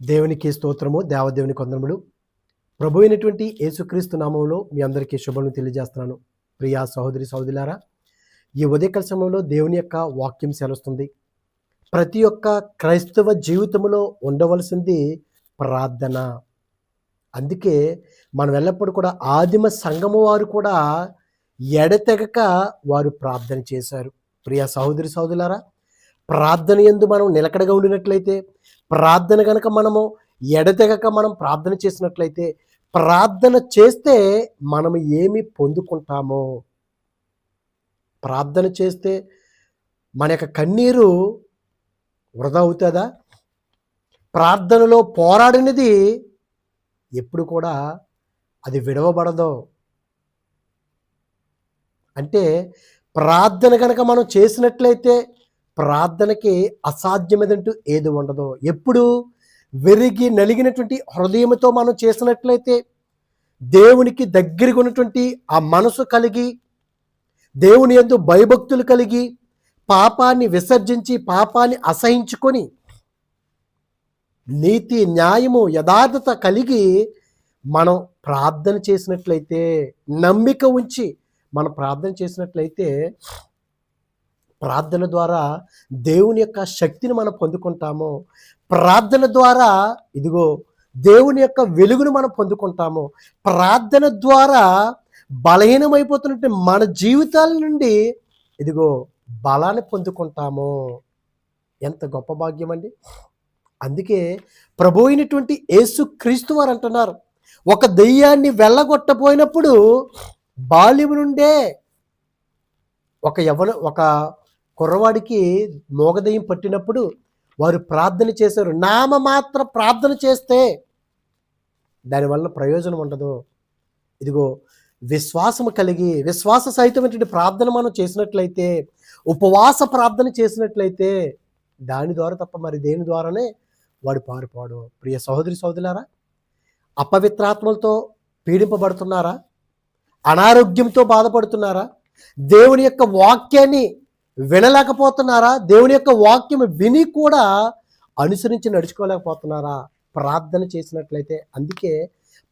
దేవునికి స్తోత్రము దేవదేవుని కొందరములు ప్రభు అయినటువంటి యేసుక్రీస్తు నామంలో మీ అందరికీ శుభములు తెలియజేస్తున్నాను. ప్రియా సహోదరి సహోదరులారా ఈ ఉదయకాల సమయంలో దేవుని యొక్క వాక్యం సెలవుస్తుంది ప్రతి ఒక్క క్రైస్తవ జీవితంలో ఉండవలసింది ప్రార్థన. అందుకే మనం ఎల్లప్పుడూ కూడా ఆదిమ సంఘము వారు కూడా ఎడతెగక వారు ప్రార్థన చేశారు. ప్రియా సహోదరి సహోదరులారా ప్రార్థన ఎందు మనం నిలకడగా ఉండినట్లయితే ప్రార్థన కనుక మనము ఎడతెగక మనం ప్రార్థన చేసినట్లయితే ప్రార్థన చేస్తే మనం ఏమి పొందుకుంటామో? ప్రార్థన చేస్తే మన యొక్క కన్నీరు వృధా అవుతుందా? ప్రార్థనలో పోరాడినది ఎప్పుడు కూడా అది విడవబడదు. అంటే ప్రార్థన కనుక మనం చేసినట్లయితే ప్రార్థనకి అసాధ్యమేదంటూ ఏది ఉండదు. ఎప్పుడు వెరిగి నలిగినటువంటి హృదయంతో మనం చేసినట్లయితే దేవునికి దగ్గరగా ఉన్నటువంటి ఆ మనసు కలిగి దేవుని ఎందు భయభక్తులు కలిగి పాపాన్ని విసర్జించి పాపాన్ని అసహించుకొని నీతి న్యాయము యథార్థత కలిగి మనం ప్రార్థన చేసినట్లయితే నమ్మిక ఉంచి మనం ప్రార్థన చేసినట్లయితే ప్రార్థన ద్వారా దేవుని యొక్క శక్తిని మనం పొందుకుంటాము. ప్రార్థన ద్వారా ఇదిగో దేవుని యొక్క వెలుగును మనం పొందుకుంటాము. ప్రార్థన ద్వారా బలహీనమైపోతున్నట్టు మన జీవితాల నుండి ఇదిగో బలాన్ని పొందుకుంటాము. ఎంత గొప్ప భాగ్యం అండి. అందుకే ప్రభు అయినటువంటి యేసు క్రీస్తు వారు అంటున్నారు ఒక దెయ్యాన్ని వెళ్ళగొట్టపోయినప్పుడు బాల్యం నుండే ఒక యవన ఒక కుర్రవాడికి మోగదయం పట్టినప్పుడు వారు ప్రార్థన చేశారు. నామ మాత్ర ప్రార్థన చేస్తే దానివల్ల ప్రయోజనం ఉండదు. ఇదిగో విశ్వాసము కలిగి విశ్వాస సహితమైనటువంటి ప్రార్థన మనం చేసినట్లయితే ఉపవాస ప్రార్థన చేసినట్లయితే దాని ద్వారా తప్ప మరి దేని ద్వారానే వాడు పారిపోడు. ప్రియ సహోదరి సహోదరులారా అపవిత్రాత్మలతో పీడింపబడుతున్నారా? అనారోగ్యంతో బాధపడుతున్నారా? దేవుని యొక్క వాక్యాన్ని వినలేకపోతున్నారా? దేవుని యొక్క వాక్యం విని కూడా అనుసరించి నడుచుకోలేకపోతున్నారా? ప్రార్థన చేసినట్లయితే అందుకే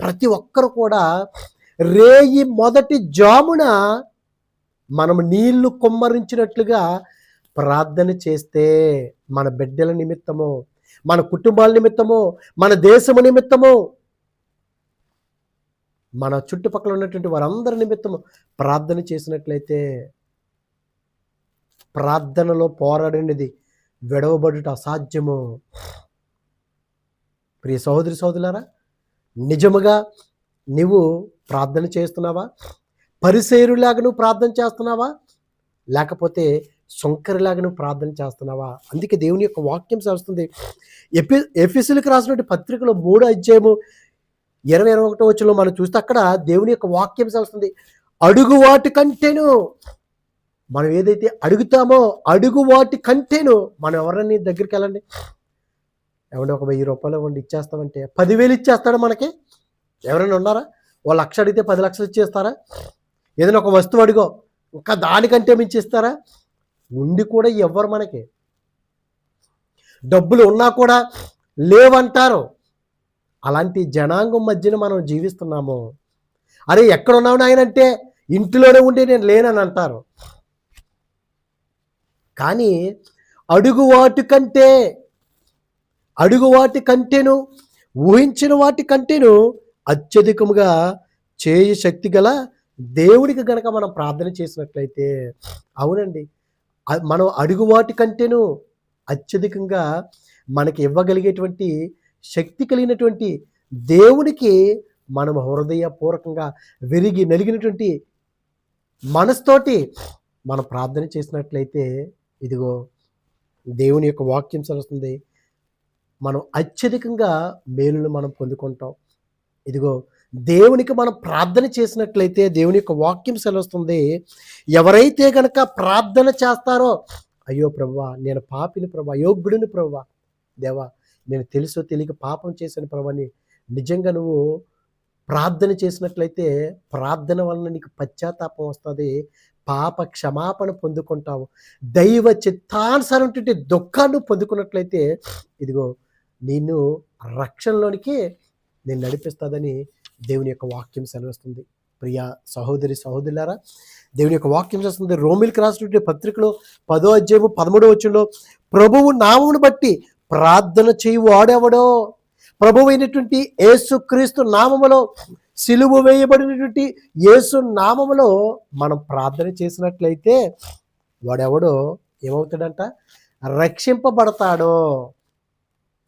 ప్రతి ఒక్కరు కూడా రేయి మొదటి జామున మనం నీళ్ళు కుమ్మరించినట్లుగా ప్రార్థన చేస్తే మన బిడ్డల నిమిత్తము మన కుటుంబాల నిమిత్తము మన దేశము నిమిత్తము మన చుట్టుపక్కల ఉన్నటువంటి వారందరి నిమిత్తము ప్రార్థన చేసినట్లయితే ప్రార్థనలో పోరాడినది విడవబడుట అసాధ్యము. ప్రియ సహోదరి సహోదరులారా నిజముగా నువ్వు ప్రార్థన చేస్తున్నావా? పరిసేరులాగా నువ్వు ప్రార్థన చేస్తున్నావా? లేకపోతే సొంకరిలాగా నువ్వు ప్రార్థన చేస్తున్నావా? అందుకే దేవుని యొక్క వాక్యం చేస్తుంది ఎపి ఎఫిసులకు రాసినటువంటి పత్రికలో మూడో అధ్యాయము ఇరవై ఇరవై ఒకటో వచ్చిలో మనం చూస్తే అక్కడ దేవుని యొక్క వాక్యం చేస్తుంది అడుగు వాటి కంటేను. మనం ఏదైతే అడుగుతామో అడుగు వాటి కంటేను మనం ఎవరన్నా దగ్గరికి వెళ్ళండి? ఏమంటే ఒక వెయ్యి రూపాయలు ఇవ్వండి ఇచ్చేస్తామంటే పదివేలు ఇచ్చేస్తాడు మనకి. ఎవరైనా ఉన్నారా? ఓ లక్ష అడిగితే పది లక్షలు ఇచ్చేస్తారా? ఏదైనా ఒక వస్తువు అడిగో ఇంకా దానికంటే మించి ఇస్తారా? ఉండి కూడా ఎవ్వరు మనకి. డబ్బులు ఉన్నా కూడా లేవంటారు. అలాంటి జనాంగం మధ్యన మనం జీవిస్తున్నాము. అరే ఎక్కడ ఉన్నావు నాయన అంటే ఇంటిలోనే ఉండి నేను లేనని అంటారు. కానీ అడుగు వాటి కంటే అడుగు వాటి కంటేను ఊహించిన వాటి కంటేను అత్యధికముగా చేయ శక్తి గల దేవుడికి గనక మనం ప్రార్థన చేసినట్లయితే అవునండి. మనం అడుగు వాటి కంటేను అత్యధికంగా మనకి ఇవ్వగలిగేటువంటి శక్తి కలిగినటువంటి దేవుడికి మనం హృదయపూర్వకంగా విరిగి నలిగినటువంటి మనస్తోటి మనం ప్రార్థన చేసినట్లయితే ఇదిగో దేవుని యొక్క వాక్యం చదువుతుంది. మనం అత్యధికంగా మేలును మనం పొందుకుంటాం. ఇదిగో దేవునికి మనం ప్రార్థన చేసినట్లయితే దేవుని యొక్క వాక్యం సెలవుస్తుంది ఎవరైతే గనక ప్రార్థన చేస్తారో అయ్యో ప్రభా నేను పాపిని ప్రభా యోగ్యుడిని ప్రభా దేవా నేను తెలుసో తెలియక పాపం చేశాను ప్రభాని నిజంగా నువ్వు ప్రార్థన చేసినట్లయితే ప్రార్థన వలన నీకు పశ్చాత్తాపం వస్తుంది. పాప క్షమాపణ పొందుకుంటావు. దైవ చిత్తానుసారం దుఃఖాన్ని పొందుకున్నట్లయితే ఇదిగో నిన్ను రక్షణలోనికి నేను నడిపిస్తుందని దేవుని యొక్క వాక్యం సెలవిస్తుంది. ప్రియ సహోదరి సహోదరులారా దేవుని యొక్క వాక్యం చేస్తుంది రోమిల్కి రాసినటువంటి పత్రికలో పదో అధ్యాయము పదమూడో వచ్చంలో ప్రభువు నామమును బట్టి ప్రార్థన చేయి వాడెవడో ప్రభు అయినటువంటి యేసుక్రీస్తు నామములో సిలువ వేయబడినటువంటి యేసు నామములో మనం ప్రార్థన చేసినట్లయితే వాడెవడో ఏమవుతాడంట? రక్షింపబడతాడో.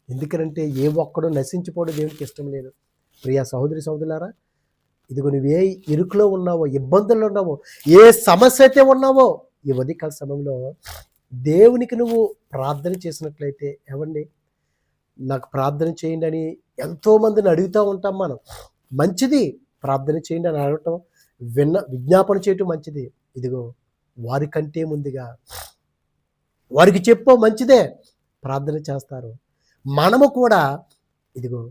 ఎందుకనంటే ఏ ఒక్కడో నశించిపోవడం దేవునికి ఇష్టం లేదు. ప్రియా సహోదరి సహోదరులారా ఇదిగో నువ్వు ఏ ఇరుకులో ఉన్నావో ఇబ్బందుల్లో ఉన్నావో ఏ సమస్య అయితే ఉన్నావో ఈ ఉదయకాల సమయంలో దేవునికి నువ్వు ప్రార్థన చేసినట్లయితే ఎవండి నాకు ప్రార్థన చేయండి అని ఎంతోమందిని అడుగుతూ ఉంటాం మనం. మంచిది. ప్రార్థన చేయండి అని అడగటం విన్న విజ్ఞాపన చేయటం మంచిది. ఇదిగో వారికంటే ముందుగా వారికి చెప్పో మంచిదే. ప్రార్థన చేస్తారు. మనము కూడా ఇదిగో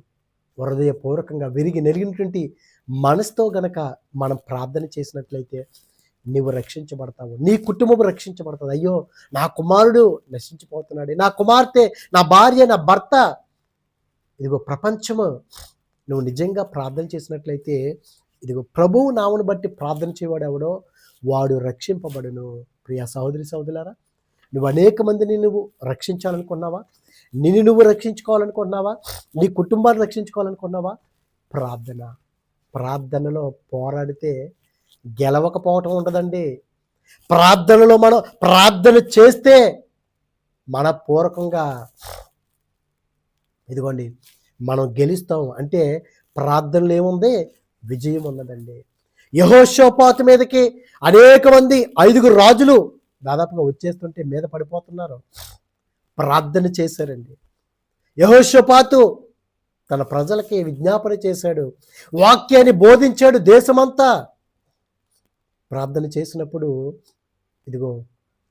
హృదయపూర్వకంగా విరిగి నెరిగినటువంటి మనసుతో గనక మనం ప్రార్థన చేసినట్లయితే నీవు రక్షించబడతావు. నీ కుటుంబం రక్షించబడుతుంది. అయ్యో నా కుమారుడు నశించిపోతున్నాడు. నా కుమార్తె నా భార్య నా భర్త ఇదిగో ప్రపంచము నువ్వు నిజంగా ప్రార్థన చేసినట్లయితే ఇదిగో ప్రభువు నామను బట్టి ప్రార్థన చేయవాడు ఎవడో? వాడు రక్షింపబడును. ప్రియా సహోదరి సహోదరులారా నువ్వు అనేక మందిని నువ్వు రక్షించాలనుకున్నావా? నిన్ను నువ్వు రక్షించుకోవాలనుకున్నావా? నీ కుటుంబాన్ని రక్షించుకోవాలనుకున్నావా? ప్రార్థన. ప్రార్థనలో పోరాడితే గెలవకపోవటం ఉండదండి. ప్రార్థనలో మనం ప్రార్థన చేస్తే మన పూర్వకంగా ఇదిగోండి మనం గెలుస్తాం. అంటే ప్రార్థనలు ఏముంది? విజయం ఉన్నదండి. యహోషోపాత మీదకి అనేక మంది ఐదుగురు రాజులు దాదాపుగా వచ్చేస్తుంటే మీద పడిపోతున్నారు. ప్రార్థన చేశారండి. యహోషపాతు తన ప్రజలకి విజ్ఞాపన చేశాడు. వాక్యాన్ని బోధించాడు దేశమంతా. ప్రార్థన చేసినప్పుడు ఇదిగో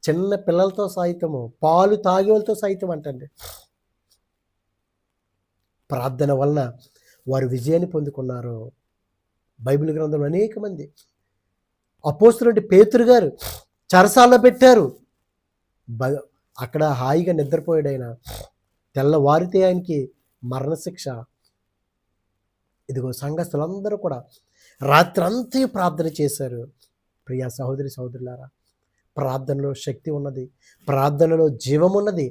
చిన్న పిల్లలతో సైతము పాలు తాగేవాళ్ళతో సైతం అంటండి. ప్రార్థన వలన వారు విజయాన్ని పొందుకున్నారు. బైబిల్ గ్రంథంలో అనేక మంది అపోస్తులంటే పేతురు గారు చరసాల్లో పెట్టారు. బ అక్కడ హాయిగా నిద్రపోయాడు ఆయన తెల్లవారితే ఆయనకి మరణశిక్ష. ఇదిగో సంఘస్థులందరూ కూడా రాత్రంతా ప్రార్థన చేశారు. ప్రియా సహోదరి సహోదరులారా ప్రార్థనలో శక్తి ఉన్నది ప్రార్థనలో జీవం ఉన్నది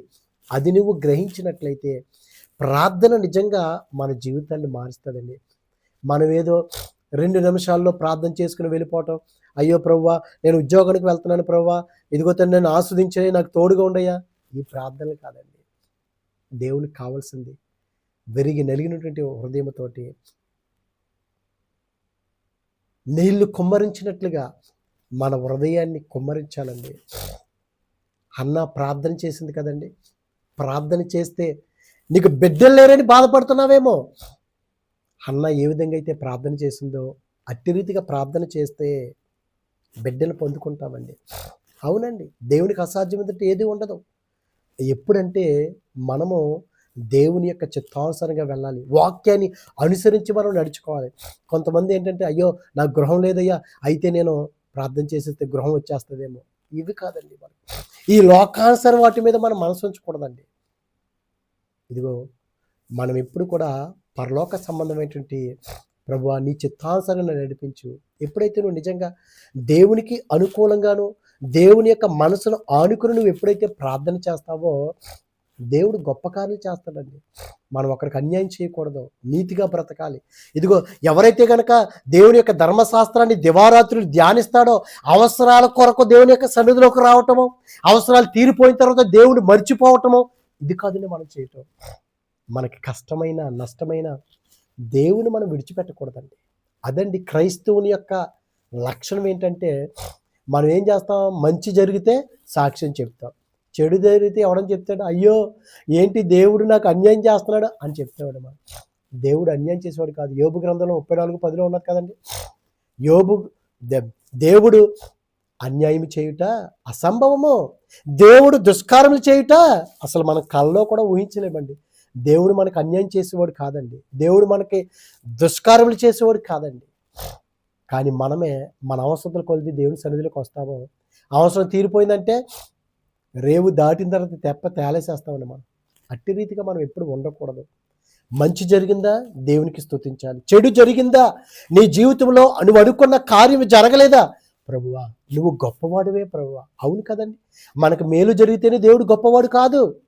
అది నువ్వు గ్రహించినట్లయితే ప్రార్థన నిజంగా మన జీవితాన్ని మారుస్తుందండి. మనం ఏదో రెండు నిమిషాల్లో ప్రార్థన చేసుకుని వెళ్ళిపోవటం అయ్యో ప్రవ్వా నేను ఉద్యోగానికి వెళ్తున్నాను ప్రవ్వా ఇదిగో తను నేను ఆస్వాదించే నాకు తోడుగా ఉండయ్యా ఈ ప్రార్థనలు కాదండి. దేవునికి కావాల్సింది వెరిగి నలిగినటువంటి హృదయంతోటి నీళ్ళు కుమ్మరించినట్లుగా మన హృదయాన్ని కుమ్మరించాలండి. అన్న ప్రార్థన చేసింది కదండి. ప్రార్థన చేస్తే నీకు బిడ్డలు లేరని బాధపడుతున్నావేమో. అన్న ఏ విధంగా అయితే ప్రార్థన చేసిందో అట్టి రీతిగా ప్రార్థన చేస్తే బిడ్డలు పొందుకుంటామండి. అవునండి దేవునికి అసాధ్యమైనట్టు ఏది ఉండదు. ఎప్పుడంటే మనము దేవుని యొక్క చిత్తానుసారంగా వెళ్ళాలి. వాక్యాన్ని అనుసరించి మనం నడుచుకోవాలి. కొంతమంది ఏంటంటే అయ్యో నాకు గృహం లేదయ్యా అయితే నేను ప్రార్థన చేసేస్తే గృహం వచ్చేస్తుందేమో. ఇవి కాదండి మనం ఈ లోకానుసారం వాటి మీద మనం మనసు ఉంచకూడదండి. ఇదిగో మనం ఎప్పుడు కూడా పరలోక సంబంధమైనటువంటి ప్రభు నీ చిత్తానుసారంగా నడిపించు. ఎప్పుడైతే నువ్వు నిజంగా దేవునికి అనుకూలంగాను దేవుని యొక్క మనసును ఆనుకుని నువ్వు ఎప్పుడైతే ప్రార్థన చేస్తావో దేవుడు గొప్ప కార్యాలు చేస్తాడండి. మనం ఒకరికి అన్యాయం చేయకూడదు. నీతిగా బ్రతకాలి. ఇదిగో ఎవరైతే కనుక దేవుని యొక్క ధర్మశాస్త్రాన్ని దివారాత్రులు ధ్యానిస్తాడో అవసరాల కొరకు దేవుని యొక్క సన్నిధిలోకి రావటము అవసరాలు తీరిపోయిన తర్వాత దేవుడు మర్చిపోవటము ఇది కాదులే మనం చేయటం. మనకి కష్టమైన నష్టమైన దేవుని మనం విడిచిపెట్టకూడదండి. అదండి క్రైస్తవుని యొక్క లక్షణం ఏంటంటే మనం ఏం చేస్తాం? మంచి జరిగితే సాక్ష్యం చెప్తాం. చెడు జరిగితే ఎవడని చెప్తాడు? అయ్యో ఏంటి దేవుడు నాకు అన్యాయం చేస్తున్నాడు అని చెప్తాడు మనం దేవుడు అన్యాయం చేసేవాడు కాదు. యోబు గ్రంథంలో ముప్పై నాలుగు పదిలో ఉన్నది కదండి. యోబు దేవుడు అన్యాయం చేయుట అసంభవము? దేవుడు దుష్కారములు చేయుట అసలు మన కళ్ళలో కూడా ఊహించలేమండి. దేవుడు మనకు అన్యాయం చేసేవాడు కాదండి. దేవుడు మనకి దుష్కారములు చేసేవాడు కాదండి. కానీ మనమే మన అవసరతలు కొలిది దేవుని సన్నిధిలోకి వస్తాము. అవసరం తీరిపోయిందంటే రేవు దాటిన తర్వాత తెప్ప తేలేసేస్తామండి మనం. అట్టి రీతిగా మనం ఎప్పుడు ఉండకూడదు. మంచి జరిగిందా? దేవునికి స్తుతించాలి. చెడు జరిగిందా? నీ జీవితంలో నువ్వు అనుకున్న కార్యం జరగలేదా? ప్రభువా? నువ్వు గొప్పవాడివే ప్రభువా. అవును కదండి. మనకు మేలు జరిగితేనే దేవుడు గొప్పవాడు కాదు.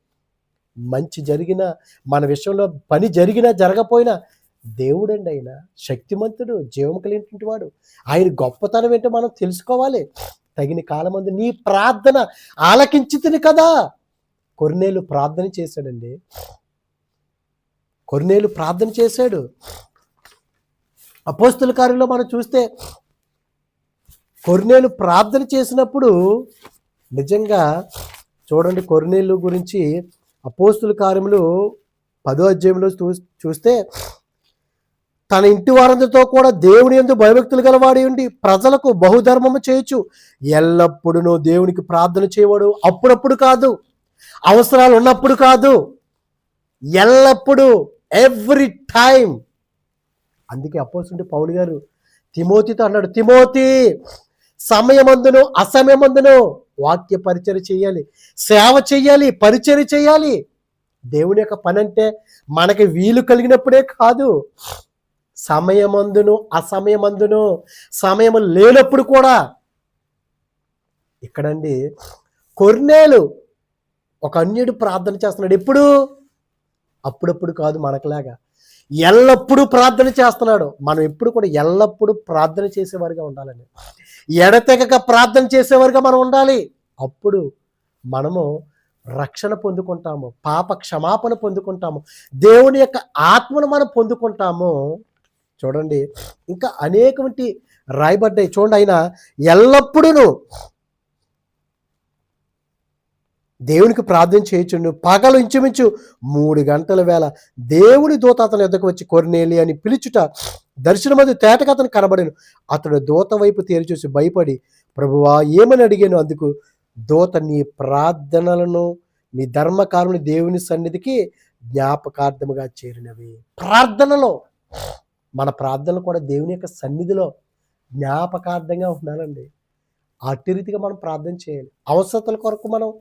మంచి జరిగిన మన విషయంలో పని జరిగినా జరగపోయినా దేవుడండి ఆయన. శక్తిమంతుడు జీవం కలిగినటువంటి వాడు. ఆయన గొప్పతనం ఏంటో మనం తెలుసుకోవాలి. తగిన కాలమందు నీ ప్రార్థన ఆలకించితిని కదా. కొర్నేలు ప్రార్థన చేశాడండి. కొర్నేలు ప్రార్థన చేశాడు. అపోస్తుల కార్యంలో మనం చూస్తే కొర్నేలు ప్రార్థన చేసినప్పుడు నిజంగా చూడండి కొర్నేలు గురించి అపోస్తుల కార్యములు పదో అధ్యాయంలో చూ చూస్తే తన ఇంటి వారందరితో కూడా దేవుని ఎందు భయభక్తులు గలవాడి ఉండి ప్రజలకు బహుధర్మము చేయొచ్చు ఎల్లప్పుడూ దేవునికి ప్రార్థన చేయవాడు అప్పుడప్పుడు కాదు. అవసరాలు ఉన్నప్పుడు కాదు. ఎల్లప్పుడూ ఎవ్రీ టైం అందుకే అపోస్తుంటే పౌలు గారు తిమోతితో అన్నాడు తిమోతి సమయమందును అసమయమందును వాక్య పరిచయం చేయాలి సేవ చేయాలి పరిచయం చేయాలి. దేవుని యొక్క పని అంటే మనకి వీలు కలిగినప్పుడే కాదు. సమయమందును అసమయమందును సమయం లేనప్పుడు కూడా ఇక్కడండి కొర్నేలు ఒక అన్యుడు ప్రార్థన చేస్తున్నాడు. ఎప్పుడు? అప్పుడప్పుడు కాదు మనకులాగా. ఎల్లప్పుడూ ప్రార్థన చేస్తున్నాడు. మనం ఎప్పుడు కూడా ఎల్లప్పుడూ ప్రార్థన చేసేవారుగా ఉండాలండి. ఎడతెగక ప్రార్థన చేసేవారుగా మనం ఉండాలి. అప్పుడు మనము రక్షణ పొందుకుంటాము. పాప క్షమాపణ పొందుకుంటాము. దేవుని యొక్క ఆత్మను మనం పొందుకుంటాము. చూడండి. ఇంకా అనేకమంటి రాయబడ్డాయి. చూడండి ఆయన ఎల్లప్పుడూ దేవునికి ప్రార్థన చేయొచ్చు పగలు ఇంచుమించు మూడు గంటల వేళ దేవుని దూత అతని ఎద్దకు వచ్చి కొర్నేలి అని పిలుచుట దర్శనమది తేటకు అతను కనబడను. అతడు దూత వైపు తేరి చూసి భయపడి ప్రభువా ఏమని అడిగాను? అందుకు దూత నీ ప్రార్థనలను నీ ధర్మకారుని దేవుని సన్నిధికి జ్ఞాపకార్థముగా చేరినవి. ప్రార్థనలో మన ప్రార్థనలు కూడా దేవుని యొక్క సన్నిధిలో జ్ఞాపకార్థంగా ఉండాలండి. అటు రీతిగా మనం ప్రార్థన చేయాలి. అవసరతల కొరకు మనం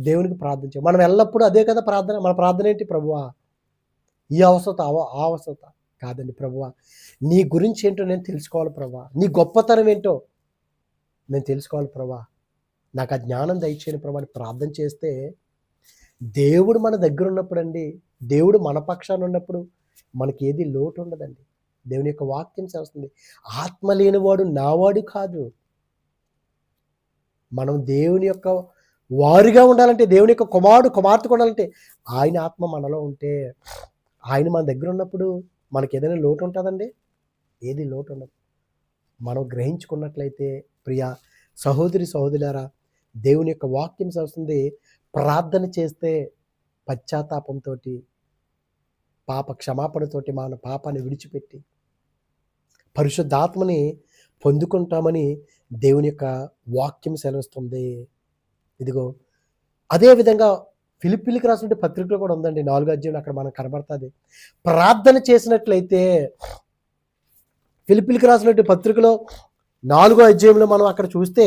దేవునికి ప్రార్థన చేయాలి మనం ఎల్లప్పుడూ అదే కదా ప్రార్థన? మన ప్రార్థన ఏంటి ప్రభువా? ఈ అవసరత అవ- ఆ అవసరత కాదండి ప్రభువా. నీ గురించి ఏంటో నేను తెలుసుకోవాలి ప్రభా నీ గొప్పతనం ఏంటో నేను తెలుసుకోవాలి ప్రభా నాకు ఆ జ్ఞానం దయచేయని ప్రభా అని ప్రార్థన చేస్తే దేవుడు మన దగ్గర ఉన్నప్పుడు అండి దేవుడు మన పక్షాన ఉన్నప్పుడు మనకి ఏది లోటు ఉండదండి. దేవుని యొక్క వాక్యం చేస్తుంది. ఆత్మ లేనివాడు నావాడు కాదు. మనం దేవుని యొక్క వారిగా ఉండాలంటే దేవుని యొక్క కుమారుడు కుమార్తె ఉండాలంటే ఆయన ఆత్మ మనలో ఉంటే ఆయన మన దగ్గర ఉన్నప్పుడు మనకి ఏదైనా లోటు ఉంటుందండి? ఏది లోటు ఉండదు. మనం గ్రహించుకున్నట్లయితే ప్రియ సహోదరి సహోదరులారా దేవుని యొక్క వాక్యం చేస్తుంది ప్రార్థన చేస్తే పశ్చాత్తాపంతో పాప క్షమాపణతోటి మన పాపాన్ని విడిచిపెట్టి పరిశుద్ధాత్మని పొందుకుంటామని దేవుని యొక్క వాక్యం సెలవిస్తుంది. ఇదిగో అదేవిధంగా ఫిలిపిలికి రాసినటువంటి పత్రికలో కూడా ఉందండి. నాలుగు అధ్యాయంలో అక్కడ మనకు కనబడుతుంది. ప్రార్థన చేసినట్లయితే ఫిలిపిలికి రాసినటువంటి పత్రికలో నాలుగో అధ్యాయంలో మనం అక్కడ చూస్తే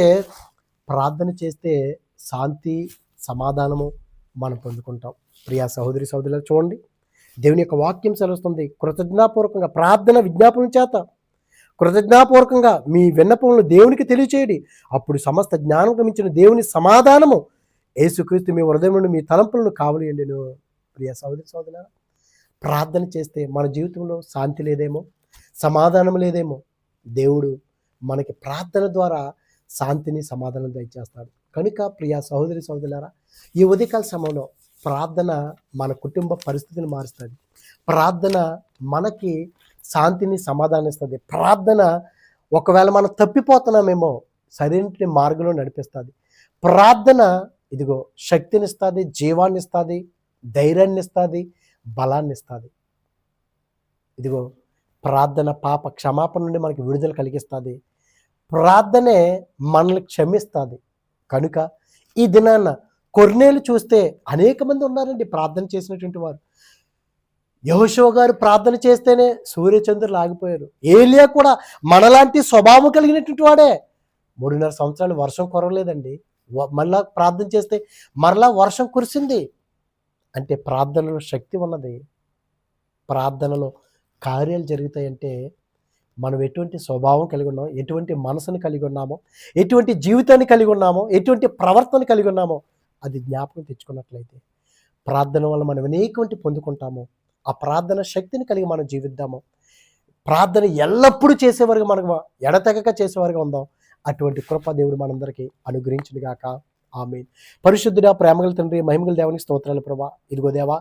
ప్రార్థన చేస్తే శాంతి సమాధానము మనం పొందుకుంటాం. ప్రియా సహోదరి సహోదరులు చూడండి. దేవుని యొక్క వాక్యం సెలవుస్తుంది. కృతజ్ఞాపూర్వకంగా ప్రార్థన విజ్ఞాపనం చేత కృతజ్ఞాపూర్వకంగా మీ విన్నపములను దేవునికి తెలియచేయండి. అప్పుడు సమస్త జ్ఞానం గమించిన దేవుని సమాధానము యేసుక్రీస్తు మీ హృదయం నుండి మీ తలంపులను కావలియండిను. ప్రియ సహోదరి సోదర ప్రార్థన చేస్తే మన జీవితంలో శాంతి లేదేమో సమాధానం లేదేమో. దేవుడు మనకి ప్రార్థన ద్వారా శాంతిని సమాధానం దయచేస్తాడు. కనుక ప్రియ సహోదరి సహోదరులారా ఈ ఉదయకాల సమయంలో ప్రార్థన మన కుటుంబ పరిస్థితిని మారుస్తుంది. ప్రార్థన మనకి శాంతిని సమాధానిస్తుంది. ప్రార్థన ఒకవేళ మనం తప్పిపోతున్నామేమో సరైన మార్గంలో నడిపిస్తుంది. ప్రార్థన ఇదిగో శక్తిని ఇస్తుంది జీవాన్ని ఇస్తుంది ధైర్యాన్ని ఇస్తుంది బలాన్ని ఇస్తుంది ఇదిగో ప్రార్థన పాప క్షమాపణ నుండి మనకి విడుదల కలిగిస్తుంది. ప్రార్థనే మనల్ని క్షమిస్తుంది. కనుక ఈ దినాన కొర్నేలు చూస్తే అనేక మంది ఉన్నారండి ప్రార్థన చేసినటువంటి వారు. యహోశివ గారు ప్రార్థన చేస్తేనే సూర్యచంద్రులు ఆగిపోయారు. ఏలియా కూడా మనలాంటి స్వభావం కలిగినటువంటి వాడే. మూడున్నర సంవత్సరాలు వర్షం కురవలేదండి. మళ్ళా ప్రార్థన చేస్తే మరలా వర్షం కురిసింది. అంటే ప్రార్థనలో శక్తి ఉన్నది. ప్రార్థనలో కార్యాలు జరుగుతాయంటే మనం ఎటువంటి స్వభావం కలిగి ఉన్నామో ఎటువంటి మనసును కలిగి ఉన్నామో ఎటువంటి జీవితాన్ని కలిగి ఉన్నామో ఎటువంటి ప్రవర్తన కలిగి ఉన్నామో అది జ్ఞాపకం తెచ్చుకున్నట్లయితే ప్రార్థన వల్ల మనం అనేకవంటి పొందుకుంటాము. ఆ ప్రార్థన శక్తిని కలిగి మనం జీవిద్దాము. ప్రార్థన ఎల్లప్పుడూ చేసేవారుగా మనకు ఎడతెగక చేసేవారుగా ఉందాం. అటువంటి కృప దేవుడు మనందరికీ అనుగ్రహించింది గాక. ఆమె పరిశుద్ధుడా ప్రేమగల తండ్రి మహిమగల దేవునికి స్తోత్రాలు ప్రభా. ఇదిగో దేవా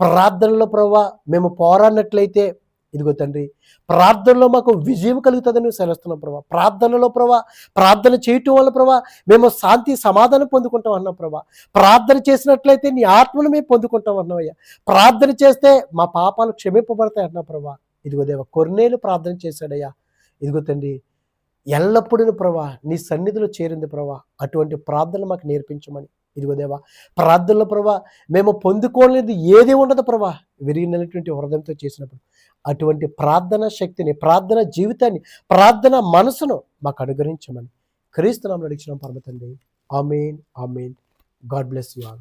ప్రార్థనలో ప్రభా మేము పోరాడినట్లయితే ఇదిగో తండ్రి ప్రార్థనలో మాకు విజయం కలుగుతుందని నువ్వు సెలవుస్తున్నాం ప్రభా. ప్రార్థనలో ప్రభా ప్రార్థన చేయటం వల్ల ప్రభా మేము శాంతి సమాధానం పొందుకుంటాం అన్నాం ప్రభా. ప్రార్థన చేసినట్లయితే నీ ఆత్మను మేము పొందుకుంటాం అన్నావయ్యా ప్రార్థన చేస్తే మా పాపాలు క్షమింపబడతాయి అన్నా ప్రభా. ఇదిగో దేవ కొన్నేళ్ళు ప్రార్థన చేశాడయ్యా ఇదిగో తండ్రి ఎల్లప్పుడూ ప్రభా నీ సన్నిధిలో చేరింది ప్రభా. అటువంటి ప్రార్థన మాకు నేర్పించమని. ఇదిగో దేవా ప్రార్థనలో ప్రభా మేము పొందుకోలేనిది ఏది ఉండదు ప్రభా. విరిగినటువంటి హృదయంతో చేసినప్పుడు అటువంటి ప్రార్థన శక్తిని ప్రార్థన జీవితాన్ని ప్రార్థన మనసును మాకు అనుగ్రహించమని క్రీస్తునామని అడిగిన పరమ తండ్రి. Amen amen. God bless you all.